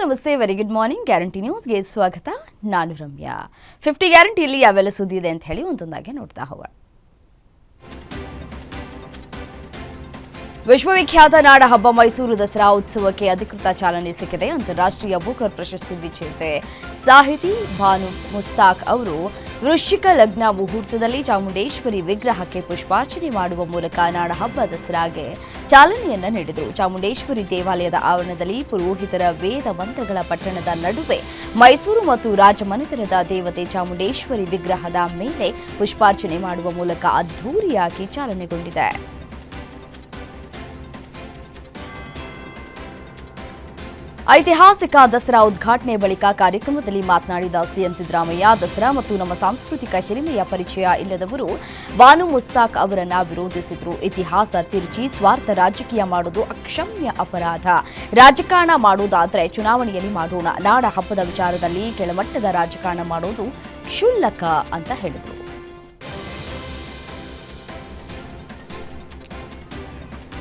ನಮಸ್ತೆ very good morning guarantee ನ್ಯೂಸ್ಗೆ ಸ್ವಾಗತ. ನಾನು ರಮ್ಯಾ. ಫಿಫ್ಟಿ ಗ್ಯಾರಂಟಿಯಲ್ಲಿ ಯಾವೆಲ್ಲ ಸುದ್ದಿ ಇದೆ ಅಂತ ಹೇಳಿ ಒಂದೊಂದಾಗಿ ನೋಡ್ತಾ ಹೋಗೋಣ. ವಿಶ್ವವಿಖ್ಯಾತ ನಾಡ ಹಬ್ಬ ಮೈಸೂರು ದಸರಾ ಉತ್ಸವಕ್ಕೆ ಅಧಿಕೃತ ಚಾಲನೆ ಸಿಕ್ಕಿದೆ. ಅಂತಾರಾಷ್ಟ್ರೀಯ ಬೂಕರ್ ಪ್ರಶಸ್ತಿ ವಿಜೇತೆ ಸಾಹಿತಿ ಭಾನು ಮುಸ್ತಾಕ್ ಅವರು ವೃಶ್ಚಿಕ ಲಗ್ನ ಮುಹೂರ್ತದಲ್ಲಿ ಚಾಮುಂಡೇಶ್ವರಿ ವಿಗ್ರಹಕ್ಕೆ ಪುಷ್ಪಾರ್ಚನೆ ಮಾಡುವ ಮೂಲಕ ನಾಡ ಹಬ್ಬ ದಸರಾಗೆ ಚಾಲನೆಯನ್ನ ನೀಡಿದರು. ಚಾಮುಂಡೇಶ್ವರಿ ದೇವಾಲಯದ ಆವರಣದಲ್ಲಿ ಪುರೋಹಿತರ ವೇದ ಮಂತ್ರಗಳ ಪಟ್ಟಣದ ನಡುವೆ ಮೈಸೂರು ಮತ್ತು ರಾಜಮನೆತನದ ದೇವತೆ ಚಾಮುಂಡೇಶ್ವರಿ ವಿಗ್ರಹದ ಮೇಲೆ ಪುಷ್ಪಾರ್ಚನೆ ಮಾಡುವ ಮೂಲಕ ಅದ್ಧೂರಿಯಾಗಿ ಚಾಲನೆಗೊಂಡಿದೆ. ಐತಿಹಾಸಿಕ ದಸರಾ ಉದ್ಘಾಟನೆ ಬಳಿಕ ಕಾರ್ಯಕ್ರಮದಲ್ಲಿ ಮಾತನಾಡಿದ ಸಿಎಂ ಸಿದ್ದರಾಮಯ್ಯ, ದಸರಾ ಮತ್ತು ನಮ್ಮ ಸಾಂಸ್ಕೃತಿಕ ಹಿರಿಮೆಯ ಪರಿಚಯ ಇಲ್ಲದವರು ಬಾನು ಮುಸ್ತಾಕ್ ಅವರನ್ನು ವಿರೋಧಿಸಿದ್ರು. ಇತಿಹಾಸ ತಿರುಚಿ, ಸ್ವಾರ್ಥ ರಾಜಕೀಯ ಮಾಡೋದು ಅಕ್ಷಮ್ಯ ಅಪರಾಧ. ರಾಜಕಾರಣ ಮಾಡೋದಾದರೆ ಚುನಾವಣೆಯಲ್ಲಿ ಮಾಡೋಣ. ನಾಡ ಹಬ್ಬದ ವಿಚಾರದಲ್ಲಿ ಕೆಳಮಟ್ಟದ ರಾಜಕಾರಣ ಮಾಡೋದು ಕ್ಷುಲ್ಲಕ ಅಂತ ಹೇಳಿದರು.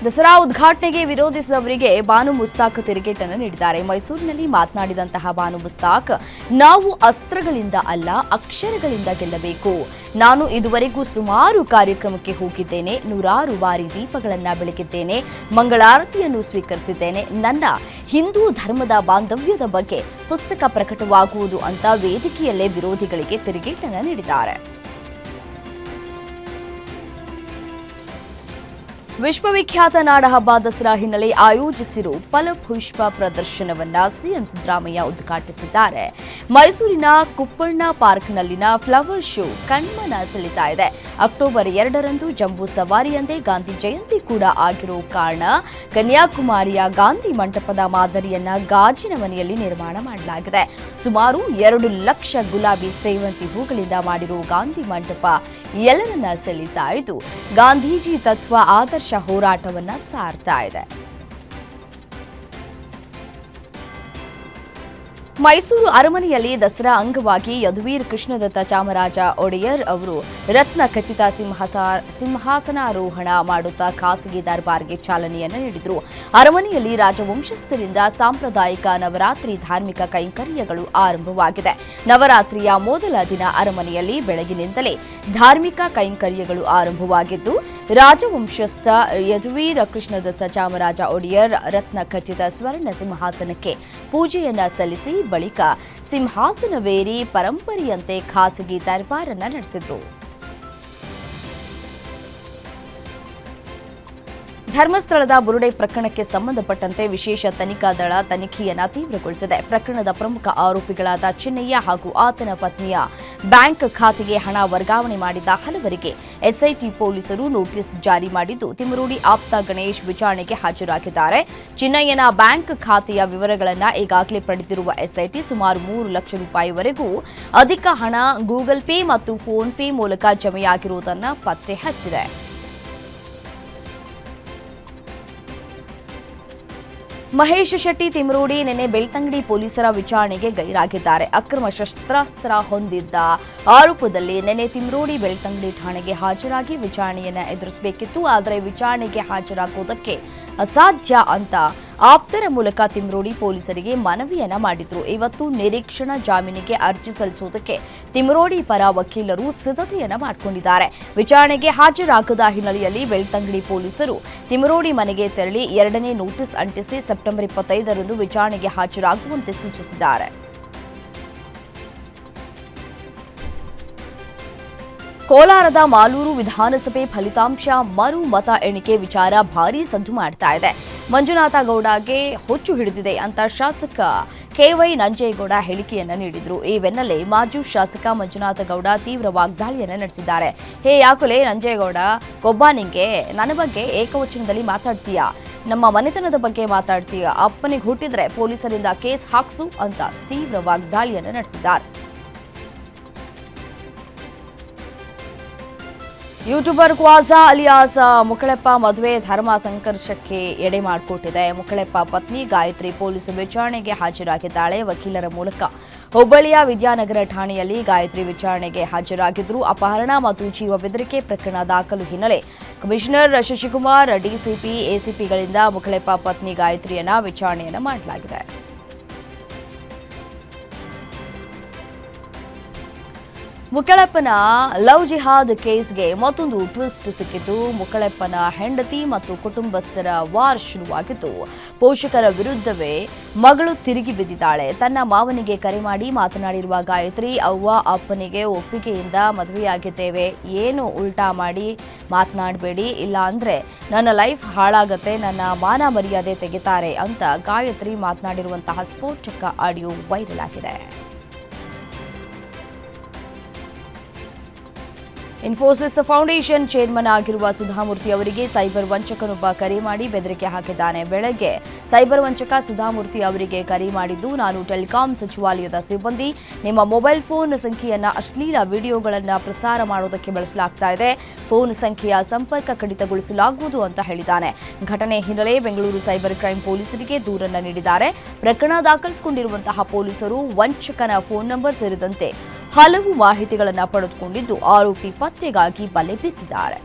ದಸರಾ ಉದ್ಘಾಟನೆಗೆ ವಿರೋಧಿಸಿದವರಿಗೆ ಬಾನು ಮುಸ್ತಾಕ್ ತಿರುಗೇಟನ್ನು ನೀಡಿದ್ದಾರೆ. ಮೈಸೂರಿನಲ್ಲಿ ಮಾತನಾಡಿದಂತಹ ಬಾನು ಮುಸ್ತಾಕ್, ನಾವು ಅಸ್ತ್ರಗಳಿಂದ ಅಲ್ಲ, ಅಕ್ಷರಗಳಿಂದ ಗೆಲ್ಲಬೇಕು. ನಾನು ಇದುವರೆಗೂ ಸುಮಾರು ಕಾರ್ಯಕ್ರಮಕ್ಕೆ ಹೋಗಿದ್ದೇನೆ, ನೂರಾರು ಬಾರಿ ದೀಪಗಳನ್ನ ಬೆಳಗಿದ್ದೇನೆ, ಮಂಗಳಾರತಿಯನ್ನು ಸ್ವೀಕರಿಸಿದ್ದೇನೆ. ನನ್ನ ಹಿಂದೂ ಧರ್ಮದ ಬಾಂಧವ್ಯದ ಬಗ್ಗೆ ಪುಸ್ತಕ ಪ್ರಕಟವಾಗುವುದು ಅಂತ ವೇದಿಕೆಯಲ್ಲೇ ವಿರೋಧಿಗಳಿಗೆ ತಿರುಗೇಟನ್ನು ನೀಡಿದ್ದಾರೆ. ವಿಶ್ವವಿಖ್ಯಾತ ನಾಡಹಬ್ಬ ದಸರಾ ಹಿನ್ನೆಲೆ ಆಯೋಜಿಸಿರುವ ಫಲಪುಷ್ಪ ಪ್ರದರ್ಶನವನ್ನ ಸಿಎಂ ಸಿದ್ದರಾಮಯ್ಯ ಉದ್ಘಾಟಿಸಿದ್ದಾರೆ. ಮೈಸೂರಿನ ಕುಪ್ಪಣ್ಣ ಪಾರ್ಕ್ನಲ್ಲಿನ ಫ್ಲವರ್ ಶೋ ಕಣ್ಮನ ಸೆಳಿತಾ ಇದೆ. ಅಕ್ಟೋಬರ್ ಎರಡರಂದು ಜಂಬೂ ಸವಾರಿಯಂದೇ ಗಾಂಧಿ ಜಯಂತಿ ಕೂಡ ಆಗಿರೋ ಕಾರಣ ಕನ್ಯಾಕುಮಾರಿಯ ಗಾಂಧಿ ಮಂಟಪದ ಮಾದರಿಯನ್ನ ಗಾಜಿನ ಮನೆಯಲ್ಲಿ ನಿರ್ಮಾಣ ಮಾಡಲಾಗಿದೆ. ಸುಮಾರು ಎರಡು ಲಕ್ಷ ಗುಲಾಬಿ ಸೇವಂತಿ ಹೂಗಳಿಂದ ಮಾಡಿರುವ ಗಾಂಧಿ ಮಂಟಪ ಎಲ್ಲರನ್ನ ಸೆಳೀತಾ ಇದ್ದು, ಗಾಂಧೀಜಿ ತತ್ವ ಆದರ್ಶ ಹೋರಾಟವನ್ನ ಸಾರ್ತಾ ಇದೆ. ಮೈಸೂರು ಅರಮನೆಯಲ್ಲಿ ದಸರಾ ಅಂಗವಾಗಿ ಯದುವೀರ್ ಕೃಷ್ಣದತ್ತ ಚಾಮರಾಜ ಒಡೆಯರ್ ಅವರು ರತ್ನ ಖಚಿತ ಸಿಂಹಾಸ, ಸಿಂಹಾಸನಾರೋಹಣ ಮಾಡುತ್ತಾ ಖಾಸಗಿ ದರ್ಬಾರ್ಗೆ ಚಾಲನೆಯನ್ನು ನೀಡಿದರು. ಅರಮನೆಯಲ್ಲಿ ರಾಜವಂಶಸ್ಥರಿಂದ ಸಾಂಪ್ರದಾಯಿಕ ನವರಾತ್ರಿ ಧಾರ್ಮಿಕ ಕೈಂಕರ್ಯಗಳು ಆರಂಭವಾಗಿದೆ. ನವರಾತ್ರಿಯ ಮೊದಲ ದಿನ ಅರಮನೆಯಲ್ಲಿ ಬೆಳಗಿನಿಂದಲೇ ಧಾರ್ಮಿಕ ಕೈಂಕರ್ಯಗಳು ಆರಂಭವಾಗಿದ್ದು, ರಾಜವಂಶಸ್ಥ ಯದುವೀರ ಕೃಷ್ಣದತ್ತ ಚಾಮರಾಜ ಒಡೆಯರ್ ರತ್ನ ಖಚಿತ ಸ್ವರ್ಣ ಸಿಂಹಾಸನಕ್ಕೆ ಪೂಜೆಯನ್ನು ಸಲ್ಲಿಸಿ ಬಳಿಕ ಸಿಂಹಾಸನವೇರಿ ಪರಂಪರೆಯಂತೆ ಖಾಸಗಿ ದರ್ಬಾರನ್ನ ನಡೆಸಿದ್ರು. ಧರ್ಮಸ್ಥಳದ ಬುರುಡೆ ಪ್ರಕರಣಕ್ಕೆ ಸಂಬಂಧಪಟ್ಟಂತೆ ವಿಶೇಷ ತನಿಖಾ ದಳ ತನಿಖೆಯನ್ನು ತೀವ್ರಗೊಳಿಸಿದೆ. ಪ್ರಕರಣದ ಪ್ರಮುಖ ಆರೋಪಿಗಳಾದ ಚಿನ್ನಯ್ಯ ಹಾಗೂ ಆತನ ಪತ್ನಿಯ ಬ್ಯಾಂಕ್ ಖಾತೆಗೆ ಹಣ ವರ್ಗಾವಣೆ ಮಾಡಿದ ಹಲವರಿಗೆ ಎಸ್ಐಟಿ ಪೊಲೀಸರು ನೋಟಿಸ್ ಜಾರಿ ಮಾಡಿದ್ದು ತಿಮರೂಡಿ ಆಪ್ತ ಗಣೇಶ್ ವಿಚಾರಣೆಗೆ ಹಾಜರಾಗಿದ್ದಾರೆ. ಚಿನ್ನಯ್ಯನ ಬ್ಯಾಂಕ್ ಖಾತೆಯ ವಿವರಗಳನ್ನು ಈಗಾಗಲೇ ಪಡೆದಿರುವ ಎಸ್ಐಟಿ ಸುಮಾರು ಮೂರು ಲಕ್ಷ ರೂಪಾಯಿವರೆಗೂ ಅಧಿಕ ಹಣ ಗೂಗಲ್ ಪೇ ಮತ್ತು ಫೋನ್ ಪೇ ಮೂಲಕ ಜಮೆಯಾಗಿರುವುದನ್ನು ಪತ್ತೆ ಹಚ್ಚಿದೆ. ಮಹೇಶ್ ಶೆಟ್ಟಿ ತಿಮರೋಡಿ, ನಿನ್ನೆ ಬೆಳ್ತಂಗಡಿ ಪೊಲೀಸರ ವಿಚಾರಣೆಗೆ ಗೈರಾಗಿದ್ದಾರೆ. ಅಕ್ರಮ ಶಸ್ತ್ರಾಸ್ತ್ರ ಹೊಂದಿದ್ದ ಆರೋಪದಲ್ಲಿ ನಿನ್ನೆ ತಿಮರೋಡಿ ಬೆಳ್ತಂಗಡಿ ಠಾಣೆಗೆ ಹಾಜರಾಗಿ ವಿಚಾರಣೆಯನ್ನು ಎದುರಿಸಬೇಕಿತ್ತು. ಆದರೆ ವಿಚಾರಣೆಗೆ ಹಾಜರಾಗುವುದಕ್ಕೆ ಅಸಾಧ್ಯ ಅಂತ ಆಪ್ತರ ಮೂಲಕ ತಿಮ್ರೋಡಿ ಪೊಲೀಸರಿಗೆ ಮನವಿಯನ್ನ ಮಾಡಿದ್ರು. ಇವತ್ತು ನಿರೀಕ್ಷಣಾ ಜಾಮೀನಿಗೆ ಅರ್ಜಿ ಸಲ್ಲಿಸುವುದಕ್ಕೆ ತಿಮ್ರೋಡಿ ಪರ ವಕೀಲರು ಸಿದ್ಧತೆಯನ್ನ ಮಾಡಿಕೊಂಡಿದ್ದಾರೆ. ವಿಚಾರಣೆಗೆ ಹಾಜರಾಗದ ಹಿನ್ನೆಲೆಯಲ್ಲಿ ಬೆಳ್ತಂಗಡಿ ಪೊಲೀಸರು ತಿಮರೋಡಿ ಮನೆಗೆ ತೆರಳಿ ಎರಡನೇ ನೋಟಿಸ್ ಅಂಟಿಸಿ ಸೆಪ್ಟೆಂಬರ್ ಇಪ್ಪತ್ತೈದರಂದು ವಿಚಾರಣೆಗೆ ಹಾಜರಾಗುವಂತೆ ಸೂಚಿಸಿದ್ದಾರೆ. ಕೋಲಾರದ ಮಾಲೂರು ವಿಧಾನಸಭೆ ಫಲಿತಾಂಶ ಮರು ಮತ ಎಣಿಕೆ ವಿಚಾರ ಭಾರೀ ಸದ್ದು ಮಾಡ್ತಾ ಇದೆ. ಮಂಜುನಾಥ ಗೌಡಗೆ ಹೊಚ್ಚು ಹಿಡಿದಿದೆ ಅಂತ ಶಾಸಕ ಕೆವೈ ನಂಜೇಗೌಡ ಹೇಳಿಕೆಯನ್ನ ನೀಡಿದ್ರು. ಈ ಬೆನ್ನಲ್ಲೇ ಮಾಜಿ ಶಾಸಕ ಮಂಜುನಾಥ ಗೌಡ ತೀವ್ರ ವಾಗ್ದಾಳಿಯನ್ನು ನಡೆಸಿದ್ದಾರೆ. ಹೇ ಯಾಕುಲೆ ನಂಜೇಗೌಡ ಕೊಬ್ಬಾನಿಗೆ ನನ್ನ ಬಗ್ಗೆ ಏಕವಚನದಲ್ಲಿ ಮಾತಾಡ್ತೀಯಾ? ನಮ್ಮ ಮನೆತನದ ಬಗ್ಗೆ ಮಾತಾಡ್ತೀಯ? ಅಪ್ಪನಿಗೆ ಹುಟ್ಟಿದ್ರೆ ಪೊಲೀಸರಿಂದ ಕೇಸ್ ಹಾಕ್ಸು ಅಂತ ತೀವ್ರ ವಾಗ್ದಾಳಿಯನ್ನು ನಡೆಸಿದ್ದಾರೆ. ಯೂಟ್ಯೂಬರ್ ಕ್ವಾಜಾ ಅಲಿಯಾಸ್ ಮುಕಳೆಪ್ಪ ಮದುವೆ ಧರ್ಮ ಸಂಘರ್ಷಕ್ಕೆ ಎಡೆ ಮಾಡಿಕೊಟ್ಟಿದೆ. ಮುಕಳೆಪ್ಪ ಪತ್ನಿ ಗಾಯತ್ರಿ ಪೊಲೀಸ್ ವಿಚಾರಣೆಗೆ ಹಾಜರಾಗಿದ್ದಾಳೆ. ವಕೀಲರ ಮೂಲಕ ಹುಬ್ಬಳ್ಳಿಯ ವಿದ್ಯಾನಗರ ಠಾಣೆಯಲ್ಲಿ ಗಾಯತ್ರಿ ವಿಚಾರಣೆಗೆ ಹಾಜರಾಗಿದ್ದರು. ಅಪಹರಣ ಮತ್ತು ಜೀವ ಬೆದರಿಕೆ ಪ್ರಕರಣ ದಾಖಲು ಹಿನ್ನೆಲೆ ಕಮಿಷನರ್ ಶಶಿಕುಮಾರ್, ಡಿಸಿಪಿ, ಎಸಿಪಿಗಳಿಂದ ಮುಕಳೆಪ್ಪ ಪತ್ನಿ ಗಾಯತ್ರಿಯನ್ನ ವಿಚಾರಣೆಯನ್ನು ಮಾಡಲಾಗಿದೆ. ಮುಕ್ಕಳಪ್ಪನ ಲವ್ ಜಿಹಾದ್ ಕೇಸ್ಗೆ ಮತ್ತೊಂದು ಟ್ವಿಸ್ಟ್ ಸಿಕ್ಕಿತು. ಮುಕ್ಕಳಪ್ಪನ ಹೆಂಡತಿ ಮತ್ತು ಕುಟುಂಬಸ್ಥರ ವಾರ್ ಶುರುವಾಗಿದ್ದು ಪೋಷಕರ ವಿರುದ್ಧವೇ ಮಗಳು ತಿರುಗಿ ಬಿದ್ದಿದ್ದಾಳೆ. ತನ್ನ ಮಾವನಿಗೆ ಕರೆ ಮಾಡಿ ಮಾತನಾಡಿರುವ ಗಾಯತ್ರಿ, ಅವ್ವ ಅಪ್ಪನಿಗೆ ಒಪ್ಪಿಗೆಯಿಂದ ಮದುವೆಯಾಗಿದ್ದೇವೆ. ಏನು ಉಲ್ಟಾ ಮಾಡಿ ಮಾತನಾಡಬೇಡಿ. ಇಲ್ಲ ನನ್ನ ಲೈಫ್ ಹಾಳಾಗತ್ತೆ, ನನ್ನ ಮಾನ ಮರ್ಯಾದೆ ತೆಗಿತಾರೆ ಅಂತ ಗಾಯತ್ರಿ ಮಾತನಾಡಿರುವಂತಹ ಸ್ಫೋಟಕ ಆಡಿಯೋ ವೈರಲ್ ಆಗಿದೆ. ಇನ್ಫೋಸಿಸ್ ಫೌಂಡೇಶನ್ ಚೇರ್ಮನ್ ಆಗಿರುವ ಸುಧಾಮೂರ್ತಿ ಅವರಿಗೆ ಸೈಬರ್ ವಂಚಕನೊಬ್ಬ ಕರೆ ಮಾಡಿ ಬೆದರಿಕೆ ಹಾಕಿದ್ದಾನೆ. ಬೆಳಗ್ಗೆ ಸೈಬರ್ ವಂಚಕ ಸುಧಾಮೂರ್ತಿ ಅವರಿಗೆ ಕರೆ ಮಾಡಿದ್ದು, ನಾನು ಟೆಲಿಕಾಂ ಸಚಿವಾಲಯದ ಸಿಬ್ಬಂದಿ. ನಿಮ್ಮ ಮೊಬೈಲ್ ಫೋನ್ ಸಂಖ್ಯೆಯನ್ನ ಅಶ್ಲೀಲ ವಿಡಿಯೋಗಳನ್ನು ಪ್ರಸಾರ ಮಾಡೋದಕ್ಕೆ ಬಳಸಲಾಗ್ತಾ ಇದೆ. ಫೋನ್ ಸಂಖ್ಯೆಯ ಸಂಪರ್ಕ ಕಡಿತಗೊಳಿಸಲಾಗುವುದು ಅಂತ ಹೇಳಿದ್ದಾನೆ. ಘಟನೆ ಹಿನ್ನೆಲೆ ಬೆಂಗಳೂರು ಸೈಬರ್ ಕ್ರೈಂ ಪೊಲೀಸರಿಗೆ ದೂರನ್ನು ನೀಡಿದ್ದಾರೆ. ಪ್ರಕರಣ ದಾಖಲಿಸಿಕೊಂಡಿರುವಂತಹ ಪೊಲೀಸರು ವಂಚಕನ ಫೋನ್ ನಂಬರ್ ಸೇರಿದಂತೆ ಹಲವು ಮಾಹಿತಿಗಳನ್ನು ಪಡೆದುಕೊಂಡಿದ್ದು ಆರೋಪಿ ಪತ್ತೆಗಾಗಿ ಬಲೆ ಬೀಸಿದ್ದಾರೆ.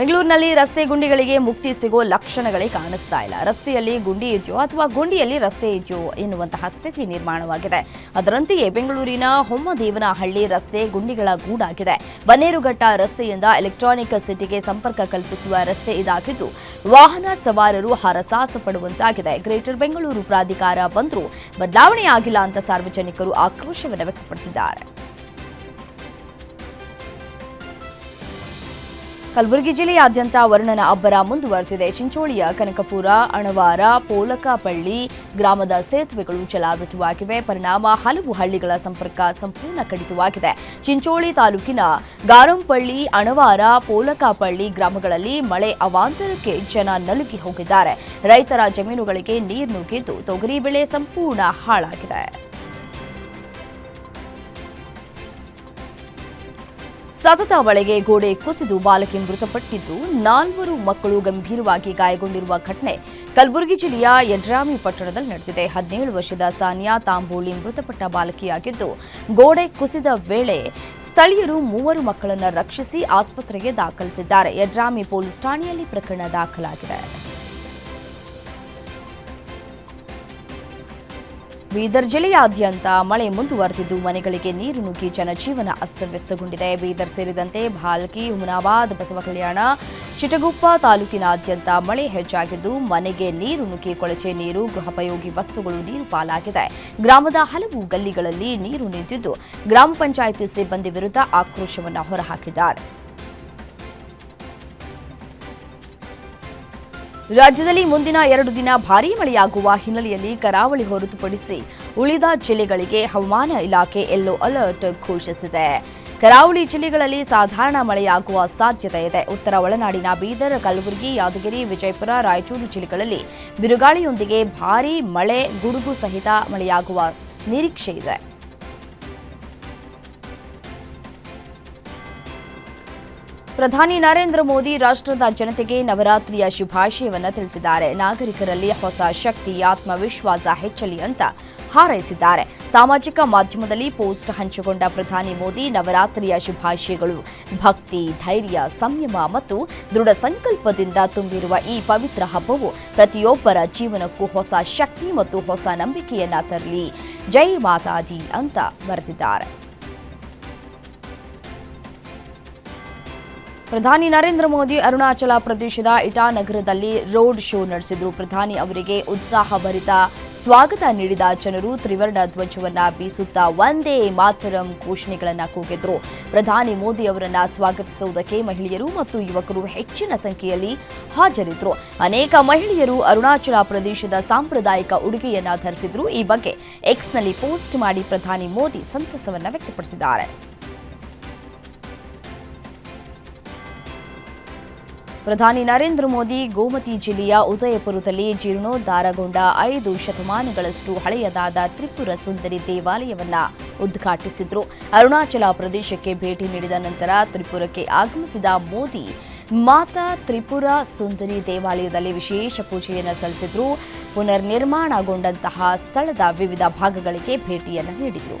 ಬೆಂಗಳೂರಿನಲ್ಲಿ ರಸ್ತೆ ಗುಂಡಿಗಳಿಗೆ ಮುಕ್ತಿ ಸಿಗೋ ಲಕ್ಷಣಗಳೇ ಕಾಣಿಸ್ತಾ ಇಲ್ಲ. ರಸ್ತೆಯಲ್ಲಿ ಗುಂಡಿ ಇದೆಯೋ ಅಥವಾ ಗುಂಡಿಯಲ್ಲಿ ರಸ್ತೆ ಇದೆಯೋ ಎನ್ನುವಂತಹ ಸ್ಥಿತಿ ನಿರ್ಮಾಣವಾಗಿದೆ. ಅದರಂತೆಯೇ ಬೆಂಗಳೂರಿನ ಹೊಮ್ಮದೇವನಹಳ್ಳಿ ರಸ್ತೆ ಗುಂಡಿಗಳ ಗೂಡಾಗಿದೆ. ಬನ್ನೇರುಘಟ್ಟ ರಸ್ತೆಯಿಂದ ಎಲೆಕ್ಟ್ರಾನಿಕ್ ಸಿಟಿಗೆ ಸಂಪರ್ಕ ಕಲ್ಪಿಸುವ ರಸ್ತೆ ಇದಾಗಿದ್ದು, ವಾಹನ ಸವಾರರು ಹರಸಾಸ ಪಡುವಂತಾಗಿದೆ. ಗ್ರೇಟರ್ ಬೆಂಗಳೂರು ಪ್ರಾಧಿಕಾರ ಬಂದರೂ ಬದಲಾವಣೆಯಾಗಿಲ್ಲ ಅಂತ ಸಾರ್ವಜನಿಕರು ಆಕ್ರೋಶವನ್ನು ವ್ಯಕ್ತಪಡಿಸಿದ್ದಾರೆ. ಕಲಬುರಗಿ ಜಿಲ್ಲೆಯಾದ್ಯಂತ ವರ್ಣನ ಅಬ್ಬರ ಮುಂದುವರೆದಿದೆ. ಚಿಂಚೋಳಿಯ ಕನಕಪುರ, ಅಣವಾರ, ಪೋಲಕಪಳ್ಳಿ ಗ್ರಾಮದ ಸೇತುವೆಗಳು ಜಲಾವೃತವಾಗಿವೆ. ಪರಿಣಾಮ ಹಲವು ಹಳ್ಳಿಗಳ ಸಂಪರ್ಕ ಸಂಪೂರ್ಣ ಕಡಿತವಾಗಿದೆ. ಚಿಂಚೋಳಿ ತಾಲೂಕಿನ ಗಾರಂಪಳ್ಳಿ, ಅಣವಾರ, ಪೋಲಕಪಳ್ಳಿ ಗ್ರಾಮಗಳಲ್ಲಿ ಮಳೆ ಅವಾಂತರಕ್ಕೆ ಜನ ನಲುಗಿ ಹೋಗಿದ್ದಾರೆ. ರೈತರ ಜಮೀನುಗಳಿಗೆ ನೀರು ನುಗ್ಗಿದ್ದು ತೊಗರಿ ಬೆಳೆ ಸಂಪೂರ್ಣ ಹಾಳಾಗಿದೆ. ಸತತ ಮಳೆಗೆ ಗೋಡೆ ಕುಸಿದು ಬಾಲಕಿ ಮೃತಪಟ್ಟಿದ್ದು ನಾಲ್ವರು ಮಕ್ಕಳು ಗಂಭೀರವಾಗಿ ಗಾಯಗೊಂಡಿರುವ ಘಟನೆ ಕಲಬುರಗಿ ಜಿಲ್ಲೆಯ ಯಡ್ರಾಮಿ ಪಟ್ಟಣದಲ್ಲಿ ನಡೆದಿದೆ. ಹದಿನೇಳು ವರ್ಷದ ಸಾನಿಯಾ ತಾಂಬೋಳಿ ಮೃತಪಟ್ಟ ಬಾಲಕಿಯಾಗಿದ್ದು, ಗೋಡೆ ಕುಸಿದ ವೇಳೆ ಸ್ಥಳೀಯರು ಮೂವರು ಮಕ್ಕಳನ್ನು ರಕ್ಷಿಸಿ ಆಸ್ಪತ್ರೆಗೆ ದಾಖಲಿಸಿದ್ದಾರೆ. ಯಡ್ರಾಮಿ ಪೊಲೀಸ್ ಠಾಣೆಯಲ್ಲಿ ಪ್ರಕರಣ ದಾಖಲಾಗಿದೆ. ಬೀದರ್ ಜಿಲ್ಲೆಯಾದ್ಯಂತ ಮಳೆ ಮುಂದುವರೆದಿದ್ದು, ಮನೆಗಳಿಗೆ ನೀರು ನುಗ್ಗಿ ಜನಜೀವನ ಅಸ್ತವ್ಯಸ್ತಗೊಂಡಿದೆ. ಬೀದರ್ ಸೇರಿದಂತೆ ಭಾಲ್ಕಿ ಹುಮನಾಬಾದ್ ಬಸವಕಲ್ಯಾಣ ಚಿಟಗುಪ್ಪ ತಾಲೂಕಿನಾದ್ಯಂತ ಮಳೆ ಹೆಚ್ಚಾಗಿದ್ದು, ಮನೆಗೆ ನೀರು ನುಗ್ಗಿ ಕೊಳಚೆ ನೀರು, ಗೃಹೋಪಯೋಗಿ ವಸ್ತುಗಳು ನೀರು ಪಾಲಾಗಿದೆ ಗ್ರಾಮದ ಹಲವು ಗಲ್ಲಿಗಳಲ್ಲಿ ನೀರು ನಿಂತಿದ್ದು, ಗ್ರಾಮ ಪಂಚಾಯಿತಿ ಸಿಬ್ಬಂದಿ ವಿರುದ್ಧ ಆಕ್ರೋಶವನ್ನು ಹೊರಹಾಕಿದ್ದಾರೆ. ರಾಜ್ಯದಲ್ಲಿ ಮುಂದಿನ ಎರಡು ದಿನ ಭಾರೀ ಮಳೆಯಾಗುವ ಹಿನ್ನೆಲೆಯಲ್ಲಿ ಕರಾವಳಿ ಹೊರತುಪಡಿಸಿ ಉಳಿದ ಜಿಲ್ಲೆಗಳಿಗೆ ಹವಾಮಾನ ಇಲಾಖೆ ಯೆಲ್ಲೋ ಅಲರ್ಟ್ ಘೋಷಿಸಿದೆ. ಕರಾವಳಿ ಜಿಲ್ಲೆಗಳಲ್ಲಿ ಸಾಧಾರಣ ಮಳೆಯಾಗುವ ಸಾಧ್ಯತೆ ಇದೆ. ಉತ್ತರ ಒಳನಾಡಿನ ಬೀದರ್, ಕಲಬುರಗಿ, ಯಾದಗಿರಿ, ವಿಜಯಪುರ, ರಾಯಚೂರು ಜಿಲ್ಲೆಗಳಲ್ಲಿ ಬಿರುಗಾಳಿಯೊಂದಿಗೆ ಭಾರೀ ಮಳೆ, ಗುಡುಗು ಸಹಿತ ಮಳೆಯಾಗುವ ನಿರೀಕ್ಷೆ ಇದೆ. ಪ್ರಧಾನಿ ನರೇಂದ್ರ ಮೋದಿ ರಾಷ್ಟ್ರದ ಜನತೆಗೆ ನವರಾತ್ರಿಯ ಶುಭಾಶಯವನ್ನು ತಿಳಿಸಿದ್ದಾರೆ. ನಾಗರಿಕರಲ್ಲಿ ಹೊಸ ಶಕ್ತಿ, ಆತ್ಮವಿಶ್ವಾಸ ಹೆಚ್ಚಲಿ ಅಂತ ಹಾರೈಸಿದ್ದಾರೆ. ಸಾಮಾಜಿಕ ಮಾಧ್ಯಮದಲ್ಲಿ ಪೋಸ್ಟ್ ಹಂಚಿಕೊಂಡ ಪ್ರಧಾನಿ ಮೋದಿ ನವರಾತ್ರಿಯ ಶುಭಾಶಯಗಳು ಭಕ್ತಿ, ಧೈರ್ಯ, ಸಂಯಮ ಮತ್ತು ದೃಢ ಸಂಕಲ್ಪದಿಂದ ತುಂಬಿರುವ ಈ ಪವಿತ್ರ ಹಬ್ಬವು ಪ್ರತಿಯೊಬ್ಬರ ಜೀವನಕ್ಕೂ ಹೊಸ ಶಕ್ತಿ ಮತ್ತು ಹೊಸ ನಂಬಿಕೆಯನ್ನ ತರಲಿ. ಜೈ ಮಾತಾದಿ ಅಂತ ಬರೆದಿದ್ದಾರೆ. ಪ್ರಧಾನಿ ನರೇಂದ್ರ ಮೋದಿ ಅರುಣಾಚಲ ಪ್ರದೇಶದ ಇಟಾನಗರದಲ್ಲಿ ರೋಡ್ ಶೋ ನಡೆಸಿದ್ರು. ಪ್ರಧಾನಿ ಅವರಿಗೆ ಉತ್ಸಾಹಭರಿತ ಸ್ವಾಗತ ನೀಡಿದ ಜನರು ತ್ರಿವರ್ಣ ಧ್ವಜವನ್ನ ಬೀಸುತ್ತಾ ಒಂದೇ ಮಾತರಂ ಘೋಷಣೆಗಳನ್ನು ಕೂಗಿದ್ರು. ಪ್ರಧಾನಿ ಮೋದಿ ಅವರನ್ನ ಸ್ವಾಗತಿಸುವುದಕ್ಕೆ ಮಹಿಳೆಯರು ಮತ್ತು ಯುವಕರು ಹೆಚ್ಚಿನ ಸಂಖ್ಯೆಯಲ್ಲಿ ಹಾಜರಿದ್ದರು ಅನೇಕ ಮಹಿಳೆಯರು ಅರುಣಾಚಲ ಪ್ರದೇಶದ ಸಾಂಪ್ರದಾಯಿಕ ಉಡುಗೆಯನ್ನ ಧರಿಸಿದ್ರು. ಈ ಬಗ್ಗೆ ಎಕ್ಸ್ನಲ್ಲಿ ಪೋಸ್ಟ್ ಮಾಡಿ ಪ್ರಧಾನಿ ಮೋದಿ ಸಂತಸವನ್ನ ವ್ಯಕ್ತಪಡಿಸಿದ್ದಾರೆ. ಪ್ರಧಾನಿ ನರೇಂದ್ರ ಮೋದಿ ಗೋಮತಿ ಜಿಲ್ಲೆಯ ಉದಯಪುರದಲ್ಲಿ ಜೀರ್ಣೋದ್ಧಾರಗೊಂಡ ಐದು ಶತಮಾನಗಳಷ್ಟು ಹಳೆಯದಾದ ತ್ರಿಪುರ ಸುಂದರಿ ದೇವಾಲಯವನ್ನ ಉದ್ಘಾಟಿಸಿದರು. ಅರುಣಾಚಲ ಪ್ರದೇಶಕ್ಕೆ ಭೇಟಿ ನೀಡಿದ ನಂತರ ತ್ರಿಪುರಕ್ಕೆ ಆಗಮಿಸಿದ ಮೋದಿ, ಮಾತಾ ತ್ರಿಪುರ ಸುಂದರಿ ದೇವಾಲಯದಲ್ಲಿ ವಿಶೇಷ ಪೂಜೆಯನ್ನು ಸಲ್ಲಿಸಿದ್ರು. ಪುನರ್ನಿರ್ಮಾಣಗೊಂಡಂತಹ ಸ್ಥಳದ ವಿವಿಧ ಭಾಗಗಳಿಗೆ ಭೇಟಿಯನ್ನು ನೀಡಿದರು.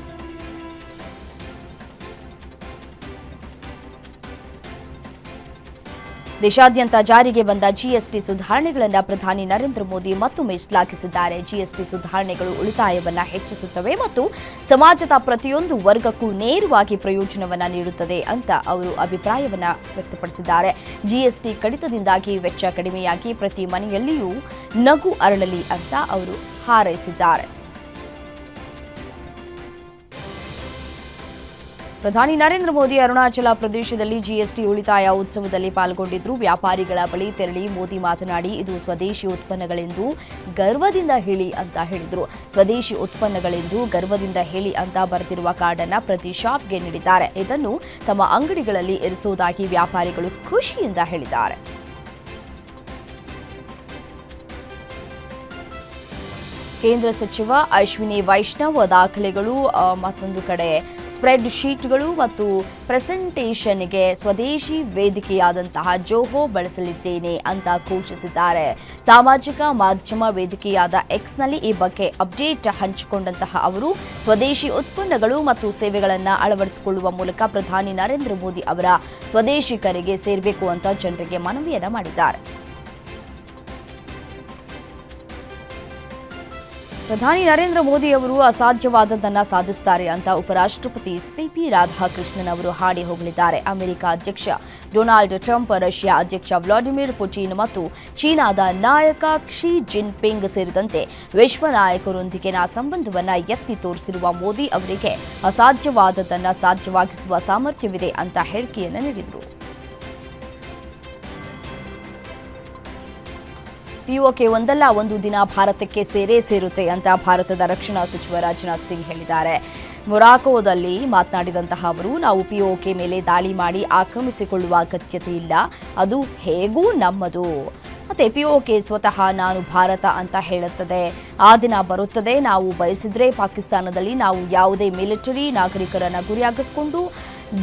ದೇಶಾದ್ಯಂತ ಜಾರಿಗೆ ಬಂದ ಜಿಎಸ್ಟಿ ಸುಧಾರಣೆಗಳನ್ನು ಪ್ರಧಾನಿ ನರೇಂದ್ರ ಮೋದಿ ಮತ್ತೊಮ್ಮೆ ಶ್ಲಾಘಿಸಿದ್ದಾರೆ. ಜಿಎಸ್ಟಿ ಸುಧಾರಣೆಗಳು ಉಳಿತಾಯವನ್ನು ಹೆಚ್ಚಿಸುತ್ತವೆ ಮತ್ತು ಸಮಾಜದ ಪ್ರತಿಯೊಂದು ವರ್ಗಕ್ಕೂ ನೇರವಾಗಿ ಪ್ರಯೋಜನವನ್ನು ನೀಡುತ್ತದೆ ಅಂತ ಅವರು ಅಭಿಪ್ರಾಯವನ್ನು ವ್ಯಕ್ತಪಡಿಸಿದ್ದಾರೆ. ಜಿಎಸ್ಟಿ ಕಡಿತದಿಂದಾಗಿ ವೆಚ್ಚ ಕಡಿಮೆಯಾಗಿ ಪ್ರತಿ ಮನೆಯಲ್ಲಿಯೂ ನಗು ಅರಳಲಿ ಅಂತ ಅವರು ಹಾರೈಸಿದ್ದಾರೆ. ಪ್ರಧಾನಿ ನರೇಂದ್ರ ಮೋದಿ ಅರುಣಾಚಲ ಪ್ರದೇಶದಲ್ಲಿ ಜಿಎಸ್ಟಿ ಉಳಿತಾಯ ಉತ್ಸವದಲ್ಲಿ ಪಾಲ್ಗೊಂಡಿದ್ದರು. ವ್ಯಾಪಾರಿಗಳ ಬಳಿ ತೆರಳಿ ಮೋದಿ ಮಾತನಾಡಿ, ಇದು ಸ್ವದೇಶಿ ಉತ್ಪನ್ನಗಳೆಂದು ಗರ್ವದಿಂದ ಹೇಳಿ ಅಂತ ಹೇಳಿದರು. ಸ್ವದೇಶಿ ಉತ್ಪನ್ನಗಳೆಂದು ಗರ್ವದಿಂದ ಹೇಳಿ ಅಂತ ಬರೆದಿರುವ ಕಾರ್ಡನ್ನ ಪ್ರತಿ ಶಾಪ್ಗೆ ನೀಡಿದ್ದಾರೆ. ಇದನ್ನು ತಮ್ಮ ಅಂಗಡಿಗಳಲ್ಲಿ ಇರಿಸುವುದಾಗಿ ವ್ಯಾಪಾರಿಗಳು ಖುಷಿಯಿಂದ ಹೇಳಿದ್ದಾರೆ. ಕೇಂದ್ರ ಸಚಿವ ಅಶ್ವಿನಿ ವೈಷ್ಣವ್ ದಾಖಲೆಗಳು ಮತ್ತೊಂದು ಕಡೆ ಸ್ಪ್ರೆಡ್ ಶೀಟ್ಗಳು ಮತ್ತು ಪ್ರೆಸೆಂಟೇಷನ್ಗೆ ಸ್ವದೇಶಿ ವೇದಿಕೆಯಾದಂತಹ ಜೋಹೋ ಬಳಸಲಿದ್ದೇನೆ ಅಂತ ಘೋಷಿಸಿದ್ದಾರೆ. ಸಾಮಾಜಿಕ ಮಾಧ್ಯಮ ವೇದಿಕೆಯಾದ ಎಕ್ಸ್ನಲ್ಲಿ ಈ ಬಗ್ಗೆ ಅಪ್ಡೇಟ್ ಹಂಚಿಕೊಂಡಂತಹ ಅವರು, ಸ್ವದೇಶಿ ಉತ್ಪನ್ನಗಳು ಮತ್ತು ಸೇವೆಗಳನ್ನು ಅಳವಡಿಸಿಕೊಳ್ಳುವ ಮೂಲಕ ಪ್ರಧಾನಿ ನರೇಂದ್ರ ಮೋದಿ ಅವರ ಸ್ವದೇಶಿ ಕರೆಗೆ ಸೇರಬೇಕು ಅಂತ ಜನರಿಗೆ ಮನವಿಯನ್ನು ಮಾಡಿದ್ದಾರೆ. ಪ್ರಧಾನಿ ನರೇಂದ್ರ ಮೋದಿ ಅವರು ಅಸಾಧ್ಯವಾದದ್ದನ್ನ ಸಾಧಿಸುತ್ತಾರೆ ಅಂತ ಉಪರಾಷ್ಟ್ರಪತಿ ಸಿಪಿ ರಾಧಾಕೃಷ್ಣನ್ ಅವರು ಹಾಡಿ ಹೋಗಲಿದ್ದಾರೆ ಅಮೆರಿಕ ಅಧ್ಯಕ್ಷ ಡೊನಾಲ್ಡ್ ಟ್ರಂಪ್, ರಷ್ಯಾ ಅಧ್ಯಕ್ಷ ವ್ಲಾಡಿಮಿರ್ ಪುಟಿನ್ ಮತ್ತು ಚೀನಾದ ನಾಯಕ ಕ್ಷಿ ಜಿನ್ಪಿಂಗ್ ಸೇರಿದಂತೆ ವಿಶ್ವ ನಾಯಕರೊಂದಿಗಿನ ಸಂಬಂಧವನ್ನ ಎತ್ತಿ ತೋರಿಸಿರುವ ಮೋದಿ ಅವರಿಗೆ ಅಸಾಧ್ಯವಾದದ್ದನ್ನ ಸಾಧ್ಯವಾಗಿಸುವ ಸಾಮರ್ಥ್ಯವಿದೆ ಅಂತ ಹೇಳಿಕೆಯನ್ನು ನೀಡಿದರು. ಪಿಒಕೆ ಒಂದಲ್ಲ, ಒಂದು ದಿನ ಭಾರತಕ್ಕೆ ಸೇರೇ ಸೇರುತ್ತೆ ಅಂತ ಭಾರತದ ರಕ್ಷಣಾ ಸಚಿವ ರಾಜನಾಥ್ ಸಿಂಗ್ ಹೇಳಿದ್ದಾರೆ. ಮೊರಾಕೋದಲ್ಲಿ ಮಾತನಾಡಿದಂತಹ ಅವರು, ನಾವು ಪಿಒಕೆ ಮೇಲೆ ದಾಳಿ ಮಾಡಿ ಆಕ್ರಮಿಸಿಕೊಳ್ಳುವ ಅಗತ್ಯತೆ ಇಲ್ಲ. ಅದು ಹೇಗೂ ನಮ್ಮದು. ಮತ್ತೆ ಪಿಒಕೆ ಸ್ವತಃ ನಾನು ಭಾರತ ಅಂತ ಹೇಳುತ್ತದೆ. ಆ ದಿನ ಬರುತ್ತದೆ. ನಾವು ಬಯಸಿದ್ರೆ ಪಾಕಿಸ್ತಾನದಲ್ಲಿ ನಾವು ಯಾವುದೇ ಮಿಲಿಟರಿ ನಾಗರಿಕರನ್ನು ಗುರಿಯಾಗಿಸಿಕೊಂಡು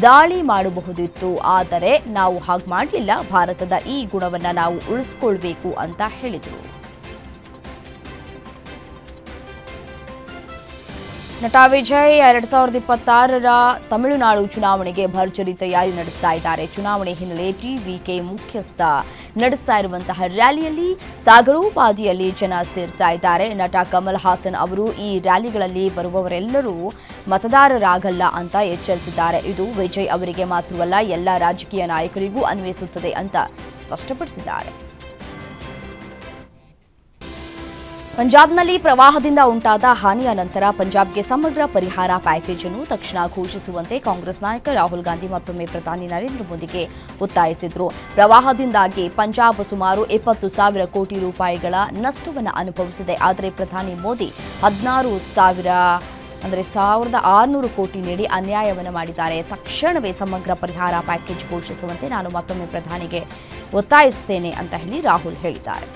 ದಾಳಿ ಮಾಡಬಹುದಿತ್ತು. ಆದರೆ ನಾವು ಹಾಗೆ ಮಾಡಲಿಲ್ಲ. ಭಾರತದ ಈ ಗುಣವನ್ನು ನಾವು ಉಳಿಸ್ಕೊಳ್ಬೇಕು ಅಂತ ಹೇಳಿದರು. ನಟ ವಿಜಯ್ ಎರಡ್ ಸಾವಿರದ ಇಪ್ಪತ್ತಾರರ ತಮಿಳುನಾಡು ಚುನಾವಣೆಗೆ ಭರ್ಜರಿ ತಯಾರಿ ನಡೆಸ್ತಾ ಇದ್ದಾರೆ. ಚುನಾವಣೆ ಹಿನ್ನೆಲೆ ಟಿವಿಕೆ ಮುಖ್ಯಸ್ಥ ನಡೆಸ್ತಾ ಇರುವಂತಹ ರ್ಯಾಲಿಯಲ್ಲಿ ಸಾಗರೋಪಾದಿಯಲ್ಲಿ ಜನ ಸೇರ್ತಾ ಇದ್ದಾರೆ. ನಟ ಕಮಲ್ ಹಾಸನ್ ಅವರು ಈ ರ್ಯಾಲಿಗಳಲ್ಲಿ ಬರುವವರೆಲ್ಲರೂ ಮತದಾರರಾಗಲ್ಲ ಅಂತ ಎಚ್ಚರಿಸಿದ್ದಾರೆ. ಇದು ವಿಜಯ್ ಅವರಿಗೆ ಮಾತ್ರವಲ್ಲ, ಎಲ್ಲ ರಾಜಕೀಯ ನಾಯಕರಿಗೂ ಅನ್ವಯಿಸುತ್ತದೆ ಅಂತ ಸ್ಪಷ್ಟಪಡಿಸಿದ್ದಾರೆ. ಪಂಜಾಬ್ನಲ್ಲಿ ಪ್ರವಾಹದಿಂದ ಉಂಟಾದ ಹಾನಿಯ ನಂತರ ಪಂಜಾಬ್ಗೆ ಸಮಗ್ರ ಪರಿಹಾರ ಪ್ಯಾಕೇಜ್ ಅನ್ನು ತಕ್ಷಣ ಘೋಷಿಸುವಂತೆ ಕಾಂಗ್ರೆಸ್ ನಾಯಕ ರಾಹುಲ್ ಗಾಂಧಿ ಮತ್ತೊಮ್ಮೆ ಪ್ರಧಾನಿ ನರೇಂದ್ರ ಮೋದಿಗೆ ಒತ್ತಾಯಿಸಿದ್ರು. ಪ್ರವಾಹದಿಂದಾಗಿ ಪಂಜಾಬ್ ಸುಮಾರು ಇಪ್ಪತ್ತು ಸಾವಿರ ಕೋಟಿ ರೂಪಾಯಿಗಳ ನಷ್ಟವನ್ನು ಅನುಭವಿಸಿದೆ. ಆದರೆ ಪ್ರಧಾನಿ ಮೋದಿ ಹದಿನಾರು ಸಾವಿರ, ಅಂದರೆ ಸಾವಿರದ ಆರುನೂರು ಕೋಟಿ ನೀಡಿ ಅನ್ಯಾಯವನ್ನು ಮಾಡಿದ್ದಾರೆ. ತಕ್ಷಣವೇ ಸಮಗ್ರ ಪರಿಹಾರ ಪ್ಯಾಕೇಜ್ ಘೋಷಿಸುವಂತೆ ನಾನು ಮತ್ತೊಮ್ಮೆ ಪ್ರಧಾನಿಗೆ ಒತ್ತಾಯಿಸುತ್ತೇನೆ ಅಂತ ಹೇಳಿ ರಾಹುಲ್ ಹೇಳಿದ್ದಾರೆ.